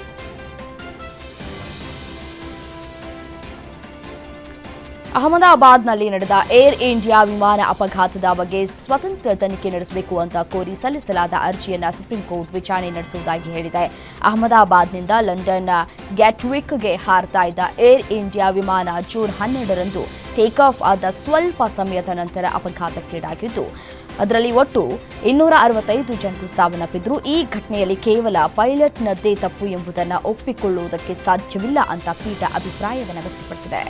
ಅಹಮದಾಬಾದ್ನಲ್ಲಿ ನಡೆದ ಏರ್ ಇಂಡಿಯಾ ವಿಮಾನ ಅಪಘಾತದ ಬಗ್ಗೆ ಸ್ವತಂತ್ರ ತನಿಖೆ ನಡೆಸಬೇಕು ಅಂತ ಕೋರಿ ಸಲ್ಲಿಸಲಾದ ಅರ್ಜಿಯನ್ನು ಸುಪ್ರೀಂ ಕೋರ್ಟ್ ವಿಚಾರಣೆ ನಡೆಸುವುದಾಗಿ ಹೇಳಿದೆ. ಅಹಮದಾಬಾದ್ನಿಂದ ಲಂಡನ್ನ ಗ್ಯಾಟ್ವಿಕ್ಗೆ ಹಾರತಾ ಇದ್ದ ಏರ್ ಇಂಡಿಯಾ ವಿಮಾನ ಜೂನ್ ಹನ್ನೆರಡರಂದು ಟೇಕ್ ಆಫ್ ಆದ ಸ್ವಲ್ಪ ಸಮಯದ ನಂತರ ಅಪಘಾತಕ್ಕೀಡಾಗಿದ್ದು, ಅದರಲ್ಲಿ ಒಟ್ಟು ಇನ್ನೂರ ಅರವತ್ತೈದು ಜನರು ಸಾವನ್ನಪ್ಪಿದ್ರು ಈ ಘಟನೆಯಲ್ಲಿ ಕೇವಲ ಪೈಲಟ್ನದ್ದೇ ತಪ್ಪು ಎಂಬುದನ್ನು ಒಪ್ಪಿಕೊಳ್ಳುವುದಕ್ಕೆ ಸಾಧ್ಯವಿಲ್ಲ ಅಂತ ಪೀಠ ಅಭಿಪ್ರಾಯವನ್ನು ವ್ಯಕ್ತಪಡಿಸಿದೆ.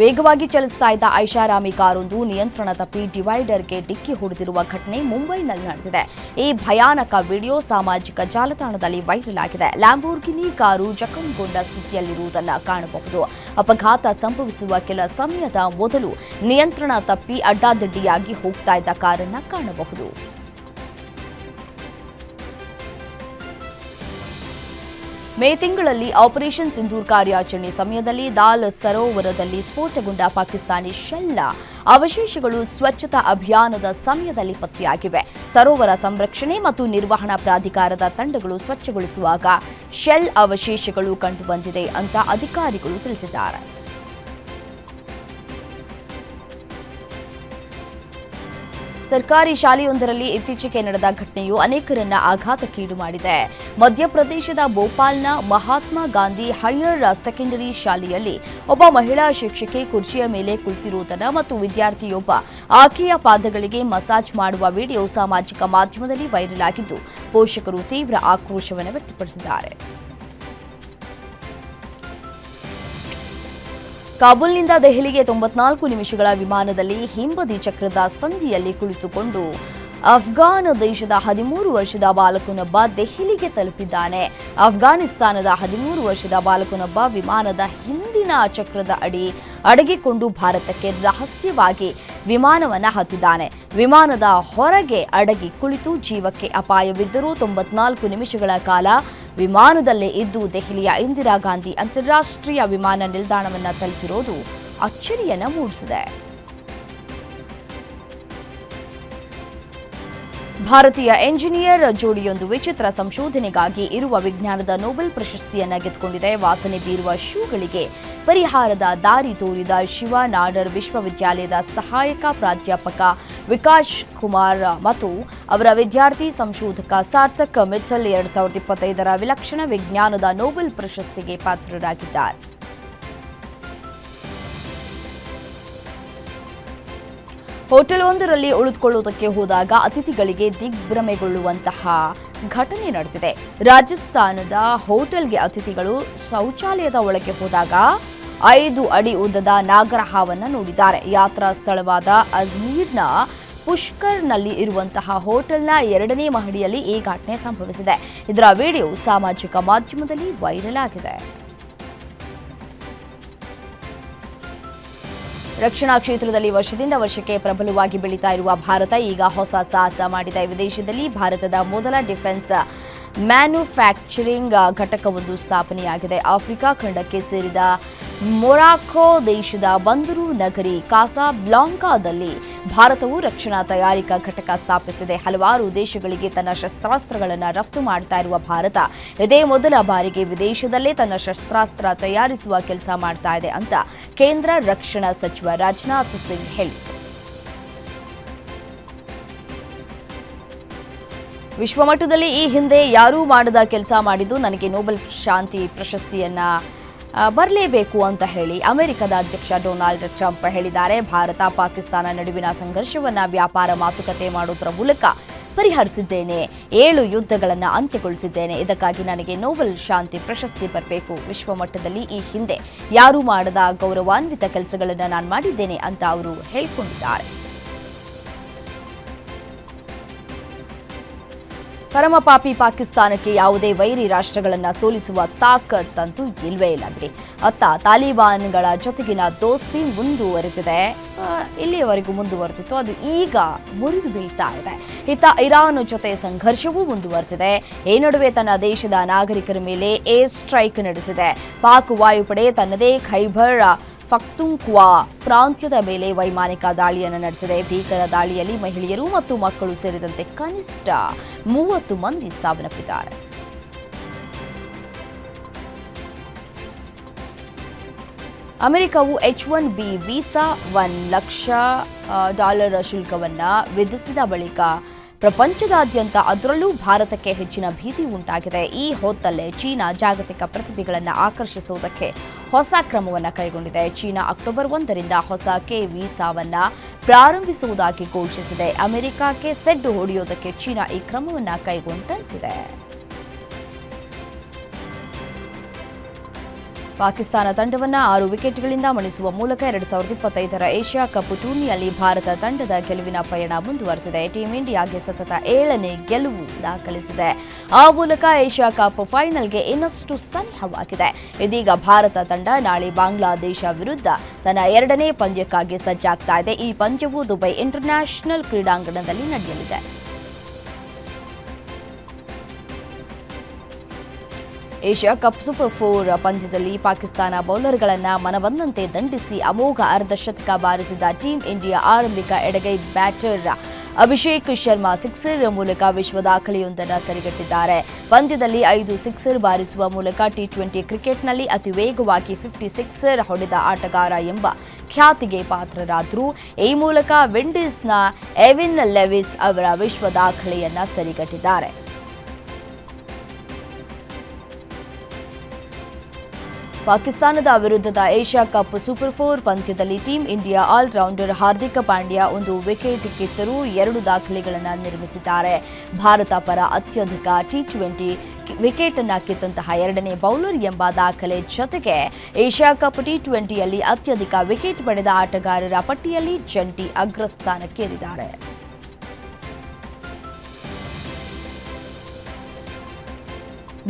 ವೇಗವಾಗಿ ಚಲಿಸ್ತಾ ಇದ್ದ ಐಷಾರಾಮಿ ಕಾರೊಂದು ನಿಯಂತ್ರಣ ತಪ್ಪಿ ಡಿವೈಡರ್ಗೆ ಡಿಕ್ಕಿ ಹೊಡೆದಿರುವ ಘಟನೆ ಮುಂಬೈನಲ್ಲಿ ನಡೆದಿದೆ. ಈ ಭಯಾನಕ ವಿಡಿಯೋ ಸಾಮಾಜಿಕ ಜಾಲತಾಣದಲ್ಲಿ ವೈರಲ್ ಆಗಿದೆ. ಲ್ಯಾಂಬೋರ್ಗಿನಿ ಕಾರು ಜಖಂಗೊಂಡ ಸ್ಥಿತಿಯಲ್ಲಿರುವುದನ್ನು ಕಾಣಬಹುದು. ಅಪಘಾತ ಸಂಭವಿಸುವ ಕೆಲ ಸಮಯದ ಮೊದಲು ನಿಯಂತ್ರಣ ತಪ್ಪಿ ಅಡ್ಡಾದಿಡ್ಡಿಯಾಗಿ ಹೋಗ್ತಾ ಇದ್ದ ಕಾರನ್ನ ಕಾಣಬಹುದು. ಮೇ ತಿಂಗಳಲ್ಲಿ ಆಪರೇಷನ್ ಸಿಂಧೂರ್ ಕಾರ್ಯಾಚರಣೆ ಸಮಯದಲ್ಲಿ ದಾಲ್ ಸರೋವರದಲ್ಲಿ ಸ್ಫೋಟಗೊಂಡ ಪಾಕಿಸ್ತಾನಿ ಶೆಲ್ಲ. ಅವಶೇಷಗಳು ಸ್ವಚ್ಛತಾ ಅಭಿಯಾನದ ಸಮಯದಲ್ಲಿ ಪತ್ತೆಯಾಗಿವೆ. ಸರೋವರ ಸಂರಕ್ಷಣೆ ಮತ್ತು ನಿರ್ವಹಣಾ ಪ್ರಾಧಿಕಾರದ ತಂಡಗಳು ಸ್ವಚ್ಛಗೊಳಿಸುವಾಗ ಶೆಲ್ ಅವಶೇಷಗಳು ಕಂಡುಬಂದಿದೆ ಅಂತ ಅಧಿಕಾರಿಗಳು ತಿಳಿಸಿದ್ದಾರೆ. ಸರ್ಕಾರಿ ಶಾಲೆಯೊಂದರಲ್ಲಿ ಇತ್ತೀಚೆಗೆ ನಡೆದ ಘಟನೆಯು ಅನೇಕರನ್ನ ಆಘಾತಕ್ಕೀಡು ಮಾಡಿದೆ. ಮಧ್ಯಪ್ರದೇಶದ ಭೋಪಾಲ್ನ ಮಹಾತ್ಮ ಗಾಂಧಿ ಹೈಯರ್ ಸೆಕೆಂಡರಿ ಶಾಲೆಯಲ್ಲಿ ಒಬ್ಬ ಮಹಿಳಾ ಶಿಕ್ಷಕಿ ಕುರ್ಚಿಯ ಮೇಲೆ ಕುಳಿತಿರುವುದನ್ನು ಮತ್ತು ವಿದ್ಯಾರ್ಥಿಯೊಬ್ಬ ಆಕೆಯ ಪಾದಗಳಿಗೆ ಮಸಾಜ್ ಮಾಡುವ ವಿಡಿಯೋ ಸಾಮಾಜಿಕ ಮಾಧ್ಯಮದಲ್ಲಿ ವೈರಲ್ ಆಗಿದ್ದು, ಪೋಷಕರು ತೀವ್ರ ಆಕ್ರೋಶವನ್ನು ವ್ಯಕ್ತಪಡಿಸಿದ್ದಾರೆ. ಕಾಬೂಲ್ನಿಂದ ದೆಹಲಿಗೆ ತೊಂಬತ್ನಾಲ್ಕು ನಿಮಿಷಗಳ ವಿಮಾನದಲ್ಲಿ ಹಿಂಬದಿ ಚಕ್ರದ ಸಂಧಿಯಲ್ಲಿ ಕುಳಿತುಕೊಂಡು ಅಫ್ಘಾನ್ ದೇಶದ ಹದಿಮೂರು ವರ್ಷದ ಬಾಲಕನೊಬ್ಬ ದೆಹಲಿಗೆ ತಲುಪಿದ್ದಾನೆ. ಅಫ್ಘಾನಿಸ್ತಾನದ ಹದಿಮೂರು ವರ್ಷದ ಬಾಲಕನೊಬ್ಬ ವಿಮಾನದ ಹಿಂದಿನ ಚಕ್ರದ ಅಡಿ ಅಡಗಿಕೊಂಡು ಭಾರತಕ್ಕೆ ರಹಸ್ಯವಾಗಿ ವಿಮಾನವನ್ನ ಹತ್ತಿದ್ದಾನೆ. ವಿಮಾನದ ಹೊರಗೆ ಅಡಗಿ ಕುಳಿತು ಜೀವಕ್ಕೆ ಅಪಾಯವಿದ್ದರೂ ತೊಂಬತ್ನಾಲ್ಕು ನಿಮಿಷಗಳ ಕಾಲ ವಿಮಾನದಲ್ಲೇ ಇದ್ದು ದೆಹಲಿಯ ಇಂದಿರಾ ಗಾಂಧಿ ಅಂತಾರಾಷ್ಟ್ರೀಯ ವಿಮಾನ ನಿಲ್ದಾಣವನ್ನ ತಲುಪಿರೋದು ಅಚ್ಚರಿಯನ್ನು ಮೂಡಿಸಿದೆ. ಭಾರತೀಯ ಎಂಜಿನಿಯರ್ ಜೋಡಿಯೊಂದು ವಿಚಿತ್ರ ಸಂಶೋಧನೆಗಾಗಿ ಇರುವ ವಿಜ್ಞಾನದ ನೊಬೆಲ್ ಪ್ರಶಸ್ತಿಯನ್ನ ಗೆದ್ದುಕೊಂಡಿದೆ. ವಾಸನೆ ಬೀರುವ ಶೂಗಳಿಗೆ ಪರಿಹಾರದ ದಾರಿ ತೋರಿದ ಶಿವ ನಾಡರ್ ವಿಶ್ವವಿದ್ಯಾಲಯದ ಸಹಾಯಕ ಪ್ರಾಧ್ಯಾಪಕ ವಿಕಾಶ್ ಕುಮಾರ್ ಮತ್ತು ಅವರ ವಿದ್ಯಾರ್ಥಿ ಸಂಶೋಧಕ ಸಾರ್ಥಕ್ ಮಿಥಲ್ ಎರಡ್ ಸಾವಿರದ ಇಪ್ಪತ್ತೈದರ ವಿಲಕ್ಷಣ ವಿಜ್ಞಾನದ ನೊಬೆಲ್ ಪ್ರಶಸ್ತಿಗೆ ಪಾತ್ರರಾಗಿದ್ದಾರೆ. ಹೋಟೆಲ್ ಒಂದರಲ್ಲಿ ಉಳಿದುಕೊಳ್ಳುವುದಕ್ಕೆ ಹೋದಾಗ ಅತಿಥಿಗಳಿಗೆ ದಿಗ್ಭ್ರಮೆಗೊಳ್ಳುವಂತಹ ಘಟನೆ ನಡೆದಿದೆ. ರಾಜಸ್ಥಾನದ ಹೋಟೆಲ್ಗೆ ಅತಿಥಿಗಳು ಶೌಚಾಲಯದ ಒಳಗೆ ಹೋದಾಗ ಐದು ಅಡಿ ಉದ್ದದ ನಾಗರಹಾವನ್ನು ನೋಡಿದ್ದಾರೆ. ಯಾತ್ರಾ ಸ್ಥಳವಾದ ಅಜ್ಮೀರ್ನ ಪುಷ್ಕರ್ನಲ್ಲಿ ಇರುವಂತಹ ಹೋಟೆಲ್ನ ಎರಡನೇ ಮಹಡಿಯಲ್ಲಿ ಈ ಘಟನೆ ಸಂಭವಿಸಿದೆ. ಇದರ ವಿಡಿಯೋ ಸಾಮಾಜಿಕ ಮಾಧ್ಯಮದಲ್ಲಿ ವೈರಲ್ ಆಗಿದೆ. ರಕ್ಷಣಾ ಕ್ಷೇತ್ರದಲ್ಲಿ ವರ್ಷದಿಂದ ವರ್ಷಕ್ಕೆ ಪ್ರಬಲವಾಗಿ ಬೆಳೀತಾ ಇರುವ ಭಾರತ ಈಗ ಹೊಸ ಸಾಹಸ ಮಾಡಿದ. ವಿದೇಶದಲ್ಲಿ ಭಾರತದ ಮೊದಲ ಡಿಫೆನ್ಸ್ ಮ್ಯಾನುಫ್ಯಾಕ್ಚರಿಂಗ್ ಘಟಕವೊಂದು ಸ್ಥಾಪನೆಯಾಗಿದೆ. ಆಫ್ರಿಕಾ ಖಂಡಕ್ಕೆ ಸೇರಿದ ಮೊರಾಕೋ ದೇಶದ ಬಂದರು ನಗರಿ ಕಾಸಾ ಬ್ಲಾಂಕಾದಲ್ಲಿ ಭಾರತವು ರಕ್ಷಣಾ ತಯಾರಿಕಾ ಘಟಕ ಸ್ಥಾಪಿಸಿದೆ ಹಲವಾರು ದೇಶಗಳಿಗೆ ತನ್ನ ಶಸ್ತ್ರಾಸ್ತ್ರಗಳನ್ನು ರಫ್ತು ಮಾಡ್ತಾ ಇರುವ ಭಾರತ, ಇದೇ ಮೊದಲ ಬಾರಿಗೆ ವಿದೇಶದಲ್ಲೇ ತನ್ನ ಶಸ್ತ್ರಾಸ್ತ್ರ ತಯಾರಿಸುವ ಕೆಲಸ ಮಾಡ್ತಾ ಇದೆ ಅಂತ ಕೇಂದ್ರ ರಕ್ಷಣಾ ಸಚಿವ ರಾಜನಾಥ್ ಸಿಂಗ್ ಹೇಳಿದರು. ವಿಶ್ವಮಟ್ಟದಲ್ಲಿ ಈ ಹಿಂದೆ ಯಾರೂ ಮಾಡದ ಕೆಲಸ ಮಾಡಿದ್ದು ನನಗೆ ನೊಬೆಲ್ ಶಾಂತಿ ಪ್ರಶಸ್ತಿಯನ್ನ ಬರಲೇಬೇಕು ಅಂತ ಹೇಳಿ ಅಮೆರಿಕದ ಅಧ್ಯಕ್ಷ ಡೊನಾಲ್ಡ್ ಟ್ರಂಪ್ ಹೇಳಿದ್ದಾರೆ. ಭಾರತ, ಪಾಕಿಸ್ತಾನ ನಡುವಿನ ಸಂಘರ್ಷವನ್ನ ವ್ಯಾಪಾರ ಮಾತುಕತೆ ಮಾಡುವುದರ ಮೂಲಕ ಪರಿಹರಿಸಿದ್ದೇನೆ. ಏಳು ಯುದ್ಧಗಳನ್ನು ಅಂತ್ಯಗೊಳಿಸಿದ್ದೇನೆ. ಇದಕ್ಕಾಗಿ ನನಗೆ ನೋಬೆಲ್ ಶಾಂತಿ, ಪ್ರಶಸ್ತಿ ಬರಬೇಕು. ವಿಶ್ವಮಟ್ಟದಲ್ಲಿ ಈ ಹಿಂದೆ ಯಾರೂ ಮಾಡದ ಗೌರವಾನ್ವಿತ ಕೆಲಸಗಳನ್ನು ನಾನು ಮಾಡಿದ್ದೇನೆ ಅಂತ ಅವರು ಹೇಳಿಕೊಂಡಿದ್ದಾರೆ. ಪರಮಪಾಪಿ ಪಾಕಿಸ್ತಾನಕ್ಕೆ ಯಾವುದೇ ವೈರಿ ರಾಷ್ಟ್ರಗಳನ್ನು ಸೋಲಿಸುವ ತಾಕತ್ತಂತೂ ಇಲ್ವೇ ಇಲ್ಲ ಬಿಡಿ. ಅತ್ತ ತಾಲಿಬಾನ್ಗಳ ಜೊತೆಗಿನ ದೋಸ್ತಿ ಮುಂದುವರೆದಿದೆ. ಇಲ್ಲಿಯವರೆಗೂ ಮುಂದುವರೆದಿತ್ತು. ಅದು ಈಗ ಮುರಿದು ಬೀಳ್ತಾ ಇದೆ. ಇತ್ತ ಇರಾನ್ ಜೊತೆ ಸಂಘರ್ಷವೂ ಮುಂದುವರೆದಿದೆ. ಈ ನಡುವೆ ತನ್ನ ದೇಶದ ನಾಗರಿಕರ ಮೇಲೆ ಏರ್ ಸ್ಟ್ರೈಕ್ ನಡೆಸಿದೆ. ಪಾಕ್ ವಾಯುಪಡೆ ತನ್ನದೇ ಖೈಬರ್ ಫಕ್ತುಂಕ್ವಾ ಪ್ರಾಂತ್ಯದ ಮೇಲೆ ವೈಮಾನಿಕ ದಾಳಿಯನ್ನು ನಡೆಸಿದೆ. ಭೀಕರ ದಾಳಿಯಲ್ಲಿ ಮಹಿಳೆಯರು ಮತ್ತು ಮಕ್ಕಳು ಸೇರಿದಂತೆ ಕನಿಷ್ಠ ಮೂವತ್ತು ಮಂದಿ ಸಾವನ್ನಪ್ಪಿದ್ದಾರೆ. ಅಮೆರಿಕವು H one B visa one lakh dollar ಶುಲ್ಕವನ್ನು ವಿಧಿಸಿದ ಬಳಿಕ ಪ್ರಪಂಚದಾದ್ಯಂತ ಅದರಲ್ಲೂ ಭಾರತಕ್ಕೆ ಹೆಚ್ಚಿನ ಭೀತಿ ಉಂಟಾಗಿದೆ. ಈ ಹೊತ್ತಲ್ಲೇ ಚೀನಾ ಜಾಗತಿಕ ಪ್ರತಿಭೆಗಳನ್ನು ಆಕರ್ಷಿಸುವುದಕ್ಕೆ ಹೊಸ ಕ್ರಮವನ್ನು ಕೈಗೊಂಡಿದೆ. ಚೀನಾ ಅಕ್ಟೋಬರ್ ಒಂದರಿಂದ ಹೊಸ ಕೆ ವೀಸಾವನ್ನು ಪ್ರಾರಂಭಿಸುವುದಾಗಿ ಘೋಷಿಸಿದೆ. ಅಮೆರಿಕಕ್ಕೆ ಸೆಡ್ಡು ಹೊಡೆಯೋದಕ್ಕೆ ಚೀನಾ ಈ ಕ್ರಮವನ್ನು ಕೈಗೊಂಡಂತಿದೆ. ಪಾಕಿಸ್ತಾನ ತಂಡವನ್ನ ಆರು ವಿಕೆಟ್ಗಳಿಂದ ಮಣಿಸುವ ಮೂಲಕ ಎರಡ್ ಸಾವಿರದ ಇಪ್ಪತ್ತೈದರ ಏಷ್ಯಾ ಕಪ್ ಟೂರ್ನಿಯಲ್ಲಿ ಭಾರತ ತಂಡದ ಗೆಲುವಿನ ಪಯಣ ಮುಂದುವರೆದಿದೆ. ಟೀಂ ಇಂಡಿಯಾಗೆ ಸತತ ಏಳನೇ ಗೆಲುವು ದಾಖಲಿಸಿದೆ. ಆ ಮೂಲಕ ಏಷ್ಯಾ ಕಪ್ ಫೈನಲ್ಗೆ ಇನ್ನಷ್ಟು ಸನಿಹವಾಗಿದೆ ಇದೀಗ ಭಾರತ ತಂಡ ನಾಳೆ ಬಾಂಗ್ಲಾದೇಶ ವಿರುದ್ಧ ತನ್ನ ಎರಡನೇ ಪಂದ್ಯಕ್ಕಾಗಿ ಸಜ್ಜಾಗ್ತಾ ಇದೆ. ಈ ಪಂದ್ಯವು ದುಬೈ ಇಂಟರ್ನ್ಯಾಷನಲ್ ಕ್ರೀಡಾಂಗಣದಲ್ಲಿ ನಡೆಯಲಿದೆ. ಏಷ್ಯಾ ಕಪ್ ಸೂಪರ್ ಫೋರ್ ಪಂದ್ಯದಲ್ಲಿ ಪಾಕಿಸ್ತಾನ ಬೌಲರ್ಗಳನ್ನು ಮನಬಂದಂತೆ ದಂಡಿಸಿ ಅಮೋಘ ಅರ್ಧಶತಕ ಬಾರಿಸಿದ ಟೀಂ ಇಂಡಿಯಾ ಆರಂಭಿಕ ಎಡಗೈ ಬ್ಯಾಟರ್ ಅಭಿಷೇಕ್ ಶರ್ಮಾ ಸಿಕ್ಸರ್ ಮೂಲಕ ವಿಶ್ವ ದಾಖಲೆಯೊಂದನ್ನು ಸರಿಗಟ್ಟಿದ್ದಾರೆ. ಪಂದ್ಯದಲ್ಲಿ ಐದು ಸಿಕ್ಸರ್ ಬಾರಿಸುವ ಮೂಲಕ ಟಿ ಟ್ವೆಂಟಿ ಕ್ರಿಕೆಟ್ನಲ್ಲಿ ಅತಿ ವೇಗವಾಗಿ ಫಿಫ್ಟಿ ಸಿಕ್ಸರ್ ಹೊಡೆದ ಆಟಗಾರ ಎಂಬ ಖ್ಯಾತಿಗೆ ಪಾತ್ರರಾದರು. ಈ ಮೂಲಕ ವಿಂಡೀಸ್ನ ಎವಿನ್ ಲೆವಿಸ್ ಅವರ ವಿಶ್ವ ದಾಖಲೆಯನ್ನ ಸರಿಗಟ್ಟಿದ್ದಾರೆ. ಪಾಕಿಸ್ತಾನದ ವಿರುದ್ಧದ ಏಷ್ಯಾ ಕಪ್ ಸೂಪರ್ ಫೋರ್ ಪಂದ್ಯದಲ್ಲಿ team India allrounder Hardik Pandya ಒಂದು ವಿಕೆಟ್ ಕಿತ್ತರೂ ಎರಡು ದಾಖಲೆಗಳನ್ನು ನಿರ್ಮಿಸಿದ್ದಾರೆ. ಭಾರತ ಪರ ಅತ್ಯಧಿಕ ಟಿ ಟ್ವೆಂಟಿ ವಿಕೆಟ್ ಅನ್ನು ಕಿತ್ತಂತಹ ಎರಡನೇ ಬೌಲರ್ ಎಂಬ ದಾಖಲೆ ಜೊತೆಗೆ ಏಷ್ಯಾ ಕಪ್ ಟಿ ಟ್ವೆಂಟಿಯಲ್ಲಿ ಅತ್ಯಧಿಕ ವಿಕೆಟ್ ಪಡೆದ ಆಟಗಾರರ ಪಟ್ಟಿಯಲ್ಲಿ ಜಂಟಿ ಅಗ್ರಸ್ಥಾನಕ್ಕೇರಿದ್ದಾರೆ.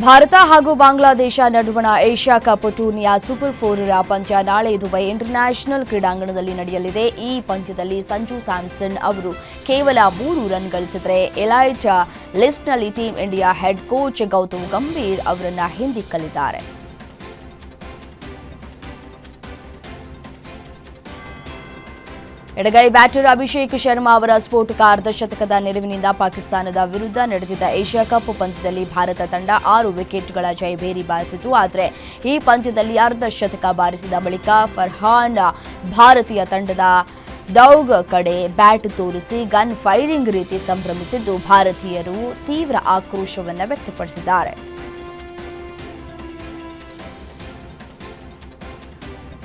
ಭಾರತ ಹಾಗೂ ಬಾಂಗ್ಲಾದೇಶ ನಡುವಣ ಏಷ್ಯಾ ಕಪ್ ಟೂರ್ನಿಯ ಸೂಪರ್ ಫೋರ್ ಪಂದ್ಯ ನಾಳೆ ದುಬೈ ಇಂಟರ್ನ್ಯಾಷನಲ್ ಕ್ರೀಡಾಂಗಣದಲ್ಲಿ ನಡೆಯಲಿದೆ. ಈ ಪಂದ್ಯದಲ್ಲಿ ಸಂಜು ಸ್ಯಾಮ್ಸನ್ ಅವರು ಕೇವಲ ಮೂರು ರನ್ ಗಳಿಸಿದರೆ elite ಲಿಸ್ಟ್ನಲ್ಲಿ team India head coach Gautam Gambhir ಅವರನ್ನ ಹಿಂದಿಕ್ಕಲಿದ್ದಾರೆ. ಎಡಗೈ ಬ್ಯಾಟರ್ ಅಭಿಷೇಕ್ ಶರ್ಮಾ ಅವರ ಸ್ಫೋಟಕ ಅರ್ಧಶತಕದ ನೆರವಿನಿಂದ ಪಾಕಿಸ್ತಾನದ ವಿರುದ್ಧ ನಡೆದಿದ್ದ ಏಷ್ಯಾ ಕಪ್ ಪಂದ್ಯದಲ್ಲಿ ಭಾರತ ತಂಡ ಆರು ವಿಕೆಟ್ಗಳ ಜಯಭೇರಿ ಬಾರಿಸಿತು. ಆದರೆ ಈ ಪಂದ್ಯದಲ್ಲಿ ಅರ್ಧಶತಕ ಬಾರಿಸಿದ ಬಳಿಕ ಫರ್ಹಾನ್ ಭಾರತೀಯ ತಂಡದ ಡೌಗ್ ಕಡೆ ಬ್ಯಾಟ್ ತೋರಿಸಿ ಗನ್ ಫೈರಿಂಗ್ ರೀತಿ ಸಂಭ್ರಮಿಸಿದ್ದು ಭಾರತೀಯರು ತೀವ್ರ ಆಕ್ರೋಶವನ್ನು ವ್ಯಕ್ತಪಡಿಸಿದ್ದಾರೆ.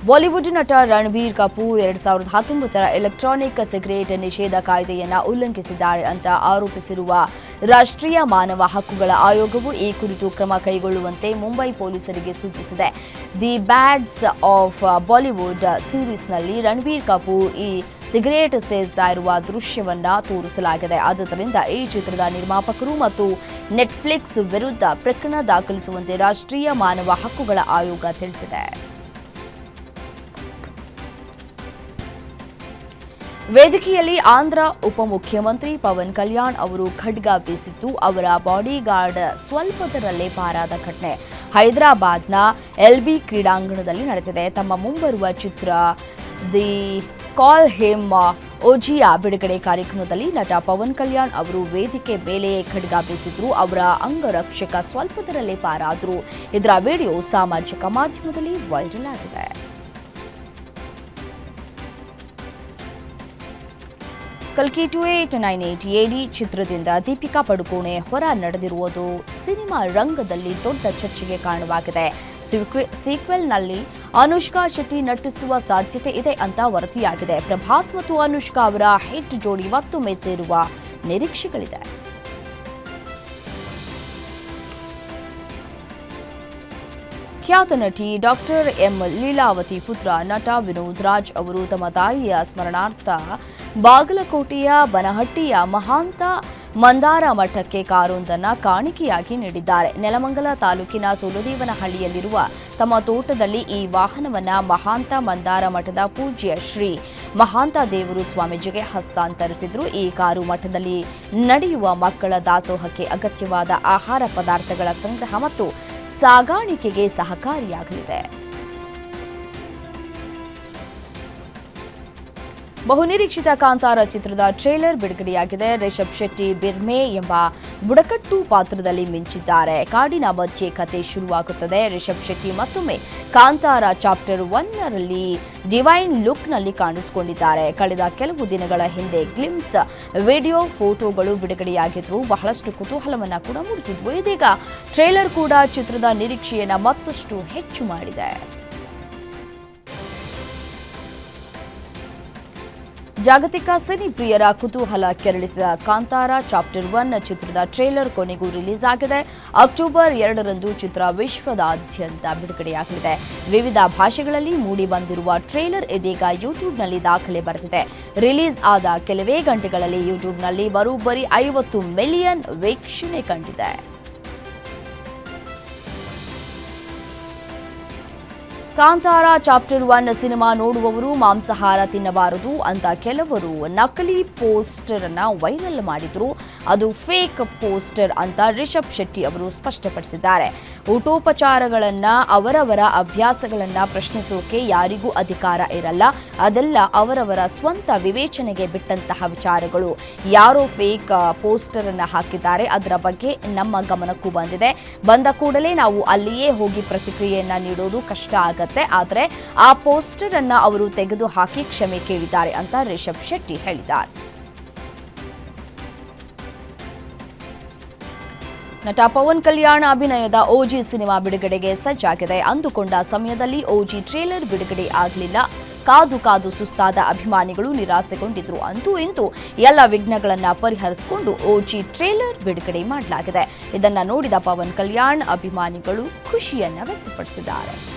ಬಾಲಿವುಡ್ ನಟ ರಣಬೀರ್ ಕಪೂರ್ ಎರಡ್ ಸಾವಿರದ ಹತ್ತೊಂಬತ್ತರ ಎಲೆಕ್ಟ್ರಾನಿಕ್ ಸಿಗರೇಟ್ ನಿಷೇಧ ಕಾಯ್ದೆಯನ್ನು ಉಲ್ಲಂಘಿಸಿದ್ದಾರೆ ಅಂತ ಆರೋಪಿಸಿರುವ ರಾಷ್ಟ್ರೀಯ ಮಾನವ ಹಕ್ಕುಗಳ ಆಯೋಗವು ಈ ಕುರಿತು ಕ್ರಮ ಕೈಗೊಳ್ಳುವಂತೆ ಮುಂಬೈ ಪೊಲೀಸರಿಗೆ ಸೂಚಿಸಿದೆ. ದಿ ಬ್ಯಾಡ್ಸ್ ಆಫ್ ಬಾಲಿವುಡ್ ಸೀರೀಸ್ನಲ್ಲಿ ರಣಬೀರ್ ಕಪೂರ್ ಈ ಸಿಗರೇಟ್ ಸೇರ್ತಾ ಇರುವ ದೃಶ್ಯವನ್ನ ತೋರಿಸಲಾಗಿದೆ. ಆದ್ದರಿಂದ ಈ ಚಿತ್ರದ ನಿರ್ಮಾಪಕರು ಮತ್ತು ನೆಟ್ಫ್ಲಿಕ್ಸ್ ವಿರುದ್ಧ ಪ್ರಕರಣ ದಾಖಲಿಸುವಂತೆ ರಾಷ್ಟ್ರೀಯ ಮಾನವ ಹಕ್ಕುಗಳ ಆಯೋಗ ತಿಳಿಸಿದೆ. ವೇದಿಕೆಯಲ್ಲಿ ಆಂಧ್ರ ಉಪಮುಖ್ಯಮಂತ್ರಿ ಪವನ್ ಕಲ್ಯಾಣ್ ಅವರು ಖಡ್ಗ ಬೀಸಿದ್ದು ಅವರ ಬಾಡಿಗಾರ್ಡ್ ಸ್ವಲ್ಪದರಲ್ಲೇ ಪಾರಾದ ಘಟನೆ. ಹೈದರಾಬಾದ್ನ ಎಲ್ಬಿ ಕ್ರೀಡಾಂಗಣದಲ್ಲಿ ನಡೆದಿದೆ. ತಮ್ಮ ಮುಂಬರುವ ಚಿತ್ರ ದಿ ಕಾಲ್ ಹೇಮ್ ಓಜಿಯಾ ಬಿಡುಗಡೆ ಕಾರ್ಯಕ್ರಮದಲ್ಲಿ ನಟ ಪವನ್ ಕಲ್ಯಾಣ್ ಅವರು ವೇದಿಕೆ ಮೇಲೆ ಖಡ್ಗ ಬೀಸಿದ್ರು. ಅವರ ಅಂಗರಕ್ಷಕ ಸ್ವಲ್ಪದರಲ್ಲೇ ಪಾರಾದರು. ಇದರ ವಿಡಿಯೋ ಸಾಮಾಜಿಕ ಮಾಧ್ಯಮದಲ್ಲಿ ವೈರಲ್ ಆಗಿದೆ. ಕಲ್ಕಿ ಟು ಏಟ್ ನೈನ್ ಏಟ್ ಎಡಿ ಚಿತ್ರದಿಂದ ದೀಪಿಕಾ ಪಡುಕೋಣೆ ಹೊರ ನಡೆದಿರುವುದು ಸಿನಿಮಾ ರಂಗದಲ್ಲಿ ದೊಡ್ಡ ಚರ್ಚೆಗೆ ಕಾರಣವಾಗಿದೆ. ಸೀಕ್ವೆ- ಸೀಕ್ವೆಲ್ನಲ್ಲಿ ಅನುಷ್ಕಾ ಶೆಟ್ಟಿ ನಟಿಸುವ ಸಾಧ್ಯತೆ ಇದೆ ಅಂತ ವರದಿಯಾಗಿದೆ. ಪ್ರಭಾಸ್ ಮತ್ತು ಅನುಷ್ಕಾ ಅವರ ಹಿಟ್ ಜೋಡಿ ಮತ್ತೊಮ್ಮೆ ಸೇರುವ ನಿರೀಕ್ಷೆಗಳಿದೆ. ಖ್ಯಾತ ನಟಿ ಡಾಕ್ಟರ್ ಎಂ ಲೀಲಾವತಿ ಪುತ್ರ ನಟ ವಿನೋದ್ ರಾಜ್ ಅವರು ತಮ್ಮ ತಾಯಿಯ ಸ್ಮರಣಾರ್ಥ ಬಾಗಲಕೋಟೆಯ ಬನಹಟ್ಟಿಯ ಮಹಾಂತ ಮಂದಾರ ಮಠಕ್ಕೆ ಕಾರೊಂದನ್ನು ಕಾಣಿಕೆಯಾಗಿ ನೀಡಿದ್ದಾರೆ. ನೆಲಮಂಗಲ ತಾಲೂಕಿನ ಸುಲದೇವನಹಳ್ಳಿಯಲ್ಲಿರುವ ತಮ್ಮ ತೋಟದಲ್ಲಿ ಈ ವಾಹನವನ್ನು ಮಹಾಂತ ಮಂದಾರ ಮಠದ ಪೂಜ್ಯ ಶ್ರೀ ಮಹಾಂತ ದೇವರು ಸ್ವಾಮೀಜಿಗೆ ಹಸ್ತಾಂತರಿಸಿದ್ರು. ಈ ಕಾರು ಮಠದಲ್ಲಿ ನಡೆಯುವ ಮಕ್ಕಳ ದಾಸೋಹಕ್ಕೆ ಅಗತ್ಯವಾದ ಆಹಾರ ಪದಾರ್ಥಗಳ ಸಂಗ್ರಹ ಮತ್ತು ಸಾಗಾಣಿಕೆಗೆ ಸಹಕಾರಿಯಾಗಲಿದೆ. ಬಹುನಿರೀಕ್ಷಿತ ಕಾಂತಾರ ಚಿತ್ರದ ಟ್ರೇಲರ್ ಬಿಡುಗಡೆಯಾಗಿದೆ. ರಿಷಬ್ ಶೆಟ್ಟಿ, ಬಿರ್ಮೆ ಎಂಬ ಬುಡಕಟ್ಟು ಪಾತ್ರದಲ್ಲಿ ಮಿಂಚಿದ್ದಾರೆ. ಕಾಡಿನ ಮಧ್ಯೆ ಕತೆ ಶುರುವಾಗುತ್ತದೆ. ರಿಷಬ್ ಶೆಟ್ಟಿ ಮತ್ತೊಮ್ಮೆ ಕಾಂತಾರ ಚಾಪ್ಟರ್ ಒನ್ನರಲ್ಲಿ ಡಿವೈನ್ ಲುಕ್ನಲ್ಲಿ ಕಾಣಿಸಿಕೊಂಡಿದ್ದಾರೆ. ಕಳೆದ ಕೆಲವು ದಿನಗಳ ಹಿಂದೆ ಗ್ಲಿಮ್ಸ್ ವಿಡಿಯೋ ಫೋಟೋಗಳು ಬಿಡುಗಡೆಯಾಗಿದ್ದು ಬಹಳಷ್ಟು ಕುತೂಹಲವನ್ನ ಕೂಡ ಮೂಡಿಸಿದ್ವು. ಇದೀಗ ಟ್ರೇಲರ್ ಕೂಡ ಚಿತ್ರದ ನಿರೀಕ್ಷೆಯನ್ನ ಮತ್ತಷ್ಟು ಹೆಚ್ಚು ಮಾಡಿದೆ. ಜಾಗತಿಕ ಸಿನಿ ಪ್ರಿಯರ ಕುತೂಹಲ ಕೆರಳಿಸಿದ ಕಾಂತಾರ ಚಾಪ್ಟರ್ ಒನ್ ಚಿತ್ರದ ಟ್ರೇಲರ್ ಕೊನೆಗೂ ರಿಲೀಸ್ ಆಗಿದೆ. ಅಕ್ಟೋಬರ್ ಎರಡರಂದು ಚಿತ್ರ ವಿಶ್ವದಾದ್ಯಂತ ಬಿಡುಗಡೆಯಾಗಲಿದೆ. ವಿವಿಧ ಭಾಷೆಗಳಲ್ಲಿ ಮೂಡಿ ಬಂದಿರುವ ಟ್ರೇಲರ್ ಇದೀಗ ಯೂಟ್ಯೂಬ್ನಲ್ಲಿ ದಾಖಲೆ ಬರೆದಿದೆ. ರಿಲೀಸ್ ಆದ ಕೆಲವೇ ಗಂಟೆಗಳಲ್ಲಿ ಯೂಟ್ಯೂಬ್ನಲ್ಲಿ ಬರೋಬ್ಬರಿ ಐವತ್ತು ಮಿಲಿಯನ್ ವೀಕ್ಷಣೆ ಕಂಡಿದೆ. ಕಾಂತಾರ ಚಾಪ್ಟರ್ ಒನ್ ಸಿನಿಮಾ ನೋಡುವವರು ಮಾಂಸಾಹಾರ ತಿನ್ನಬಾರದು ಅಂತ ಕೆಲವರು ನಕಲಿ ಪೋಸ್ಟರ್ ಅನ್ನ ವೈರಲ್ ಮಾಡಿದ್ರು. ಅದು ಫೇಕ್ ಪೋಸ್ಟರ್ ಅಂತ ರಿಷಬ್ ಶೆಟ್ಟಿ ಅವರು ಸ್ಪಷ್ಟಪಡಿಸಿದ್ದಾರೆ. ಊಟೋಪಚಾರಗಳನ್ನ, ಅವರವರ ಅಭ್ಯಾಸಗಳನ್ನ ಪ್ರಶ್ನಿಸೋಕೆ ಯಾರಿಗೂ ಅಧಿಕಾರ ಇರಲ್ಲ. ಅದೆಲ್ಲ ಅವರವರ ಸ್ವಂತ ವಿವೇಚನೆಗೆ ಬಿಟ್ಟಂತಹ ವಿಚಾರಗಳು. ಯಾರೋ ಫೇಕ್ ಪೋಸ್ಟರ್ ಅನ್ನ ಹಾಕಿದ್ದಾರೆ. ಅದರ ಬಗ್ಗೆ ನಮ್ಮ ಗಮನಕ್ಕೂ ಬಂದಿದೆ. ಬಂದ ಕೂಡಲೇ ನಾವು ಅಲ್ಲಿಯೇ ಹೋಗಿ ಪ್ರತಿಕ್ರಿಯೆಯನ್ನ ನೀಡೋದು ಕಷ್ಟ ಆಗತ್ತೆ. ಆದರೆ ಆ ಪೋಸ್ಟರ್ ಅನ್ನ ಅವರು ತೆಗೆದು ಹಾಕಿ ಕ್ಷಮೆ ಕೇಳಿದ್ದಾರೆ ಅಂತ ರಿಷಬ್ ಶೆಟ್ಟಿ ಹೇಳಿದ್ದಾರೆ. ನಟ ಪವನ್ ಕಲ್ಯಾಣ್ ಅಭಿನಯದ ಓಜಿ ಸಿನಿಮಾ ಬಿಡುಗಡೆಗೆ ಸಜ್ಜಾಗಿದೆ. ಅಂದುಕೊಂಡ ಸಮಯದಲ್ಲಿ ಓಜಿ ಟ್ರೇಲರ್ ಬಿಡುಗಡೆ ಆಗಲಿಲ್ಲ. ಕಾದು ಕಾದು ಸುಸ್ತಾದ ಅಭಿಮಾನಿಗಳು ನಿರಾಸೆಗೊಂಡಿದ್ರು. ಅಂತೂ ಇಂತೂ ಎಲ್ಲ ವಿಘ್ನಗಳನ್ನು ಪರಿಹರಿಸಿಕೊಂಡು ಓಜಿ ಟ್ರೇಲರ್ ಬಿಡುಗಡೆ ಮಾಡಲಾಗಿದೆ. ಇದನ್ನು ನೋಡಿದ ಪವನ್ ಕಲ್ಯಾಣ್ ಅಭಿಮಾನಿಗಳು ಖುಷಿಯನ್ನು ವ್ಯಕ್ತಪಡಿಸಿದ್ದಾರೆ.